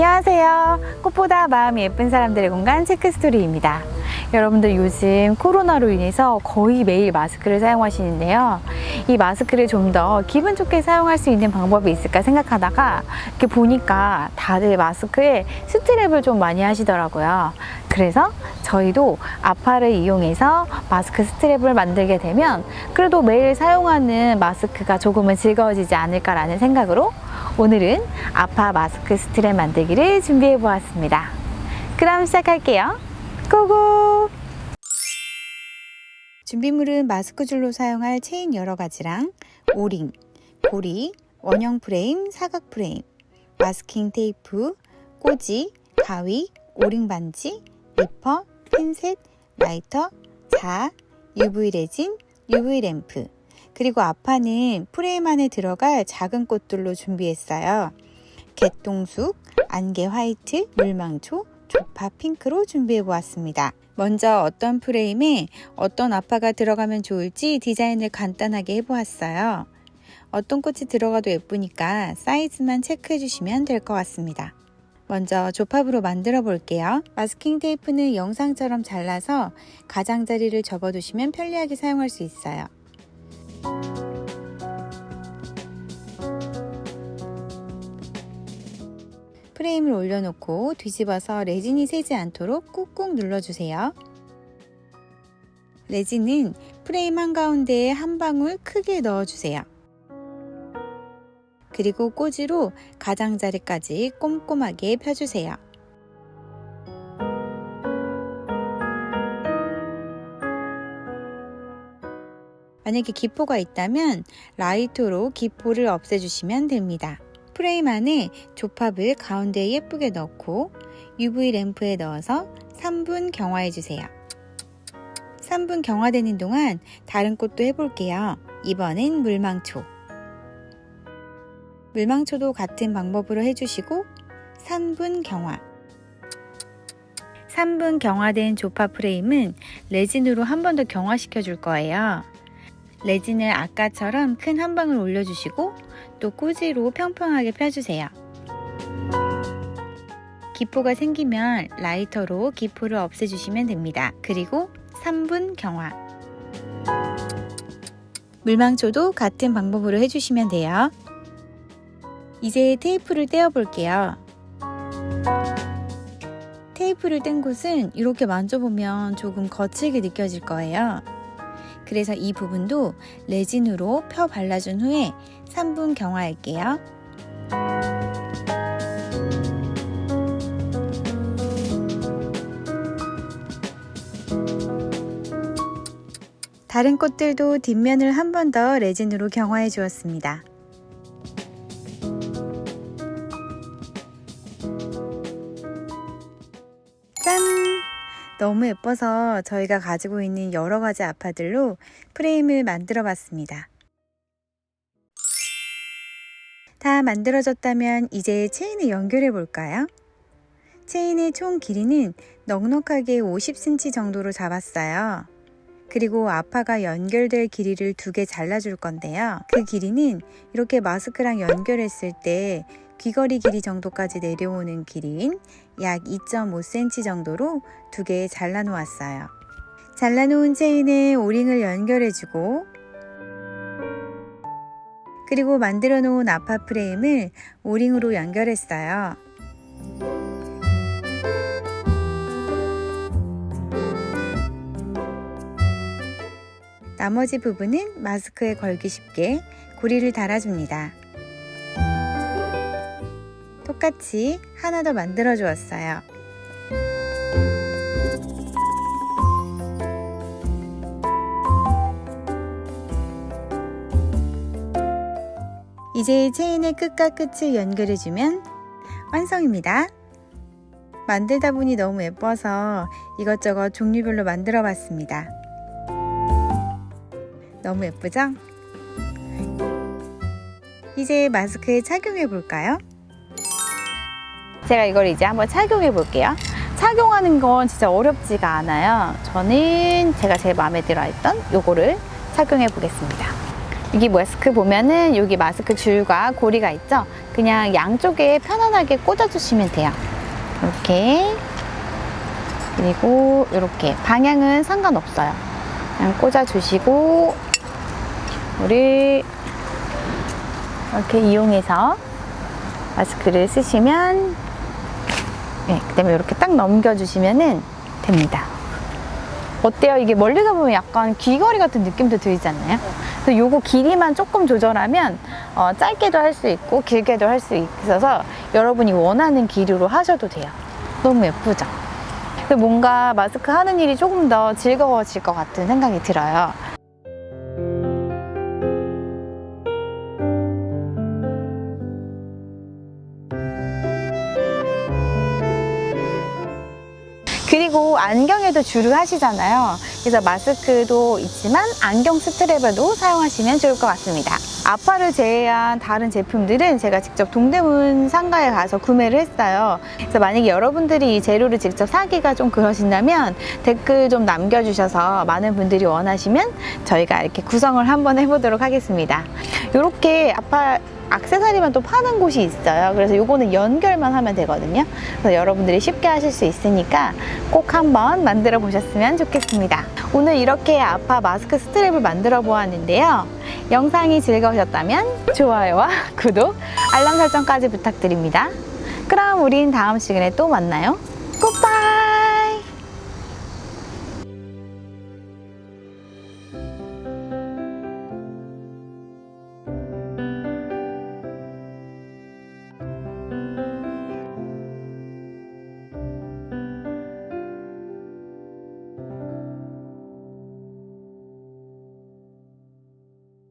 안녕하세요. 꽃보다 마음이 예쁜 사람들의 공간 체크스토리입니다. 여러분들 요즘 코로나로 인해서 거의 매일 마스크를 사용하시는데요. 이 마스크를 좀 더 기분 좋게 사용할 수 있는 방법이 있을까 생각하다가 이렇게 보니까 다들 마스크에 스트랩을 좀 많이 하시더라고요. 그래서 저희도 아파를 이용해서 마스크 스트랩을 만들게 되면 그래도 매일 사용하는 마스크가 조금은 즐거워지지 않을까라는 생각으로 오늘은 아파 마스크 스트랩 만들기를 준비해 보았습니다. 그럼 시작할게요. 고고! 준비물은 마스크 줄로 사용할 체인 여러 가지랑 오링, 고리, 원형 프레임, 사각 프레임, 마스킹 테이프, 꽂이, 가위, 오링 반지, 리퍼, 핀셋, 라이터, 자, UV 레진, UV 램프, 그리고 앞판은 프레임 안에 들어갈 작은 꽃들로 준비했어요. 개똥쑥, 안개 화이트, 물망초, 조파 핑크로 준비해 보았습니다. 먼저 어떤 프레임에 어떤 아파가 들어가면 좋을지 디자인을 간단하게 해보았어요. 어떤 꽃이 들어가도 예쁘니까 사이즈만 체크해 주시면 될 것 같습니다. 먼저 조팝으로 만들어 볼게요. 마스킹 테이프는 영상처럼 잘라서 가장자리를 접어두시면 편리하게 사용할 수 있어요. 프레임을 올려놓고 뒤집어서 레진이 새지 않도록 꾹꾹 눌러주세요. 레진은 프레임 한가운데에 한 방울 크게 넣어주세요. 그리고 꽂이로 가장자리까지 꼼꼼하게 펴주세요. 만약에 기포가 있다면 라이터로 기포를 없애주시면 됩니다. 프레임 안에 조팝을 가운데에 예쁘게 넣고 UV 램프에 넣어서 3분 경화해 주세요. 3분 경화되는 동안 다른 꽃도 해볼게요. 이번엔 물망초. 물망초도 같은 방법으로 해주시고 3분 경화. 3분 경화된 조파 프레임은 레진으로 한 번 더 경화시켜 줄 거예요. 레진을 아까처럼 큰 한 방울 올려주시고 또 꽂이로 평평하게 펴주세요. 기포가 생기면 라이터로 기포를 없애주시면 됩니다. 그리고 3분 경화. 물망초도 같은 방법으로 해주시면 돼요. 이제 테이프를 떼어 볼게요. 테이프를 뗀 곳은 이렇게 만져보면 조금 거칠게 느껴질 거예요. 그래서 이 부분도 레진으로 펴 발라준 후에 3분 경화할게요. 다른 꽃들도 뒷면을 한 번 더 레진으로 경화해 주었습니다. 너무 예뻐서 저희가 가지고 있는 여러 가지 아파들로 프레임을 만들어 봤습니다. 다 만들어졌다면 이제 체인을 연결해 볼까요? 체인의 총 길이는 넉넉하게 50cm 정도로 잡았어요. 그리고 아파가 연결될 길이를 두 개 잘라줄 건데요. 그 길이는 이렇게 마스크랑 연결했을 때 귀걸이 길이 정도까지 내려오는 길이인 약 2.5cm 정도로 두 개 잘라 놓았어요. 잘라 놓은 체인에 오링을 연결해주고 그리고 만들어 놓은 아파 프레임을 오링으로 연결했어요. 나머지 부분은 마스크에 걸기 쉽게 고리를 달아줍니다. 똑같이 하나 더 만들어 주었어요. 이제 체인의 끝과 끝을 연결해주면 완성입니다. 만들다 보니 너무 예뻐서 이것저것 종류별로 만들어 봤습니다. 너무 예쁘죠? 이제 마스크에 착용해 볼까요? 제가 이걸 이제 한번 착용해 볼게요. 착용하는 건 진짜 어렵지가 않아요. 저는 제가 제일 마음에 들어 했던 요거를 착용해 보겠습니다. 여기 마스크 보면은 여기 마스크 줄과 고리가 있죠? 그냥 양쪽에 편안하게 꽂아주시면 돼요. 이렇게. 그리고 이렇게. 방향은 상관없어요. 그냥 꽂아주시고, 우리 이렇게 이용해서 마스크를 쓰시면, 네, 그 다음에 이렇게 딱 넘겨주시면은 됩니다. 어때요? 이게 멀리서 보면 약간 귀걸이 같은 느낌도 들지 않나요? 그래서 요거 길이만 조금 조절하면 어, 짧게도 할 수 있고 길게도 할 수 있어서 여러분이 원하는 길이로 하셔도 돼요. 너무 예쁘죠? 뭔가 마스크 하는 일이 조금 더 즐거워질 것 같은 생각이 들어요. 그리고 안경에도 주를 하시잖아요. 그래서 마스크도 있지만 안경 스트랩에도 사용하시면 좋을 것 같습니다. 아파를 제외한 다른 제품들은 제가 직접 동대문 상가에 가서 구매를 했어요. 그래서 만약에 여러분들이 이 재료를 직접 사기가 좀 그러신다면 댓글 좀 남겨주셔서 많은 분들이 원하시면 저희가 이렇게 구성을 한번 해보도록 하겠습니다. 이렇게 아파 악세사리만 또 파는 곳이 있어요. 그래서 요거는 연결만 하면 되거든요. 그래서 여러분들이 쉽게 하실 수 있으니까 꼭 한번 만들어 보셨으면 좋겠습니다. 오늘 이렇게 아파 마스크 스트랩을 만들어 보았는데요. 영상이 즐거우셨다면 좋아요와 구독, 알람 설정까지 부탁드립니다. 그럼 우린 다음 시간에 또 만나요. 굿바이!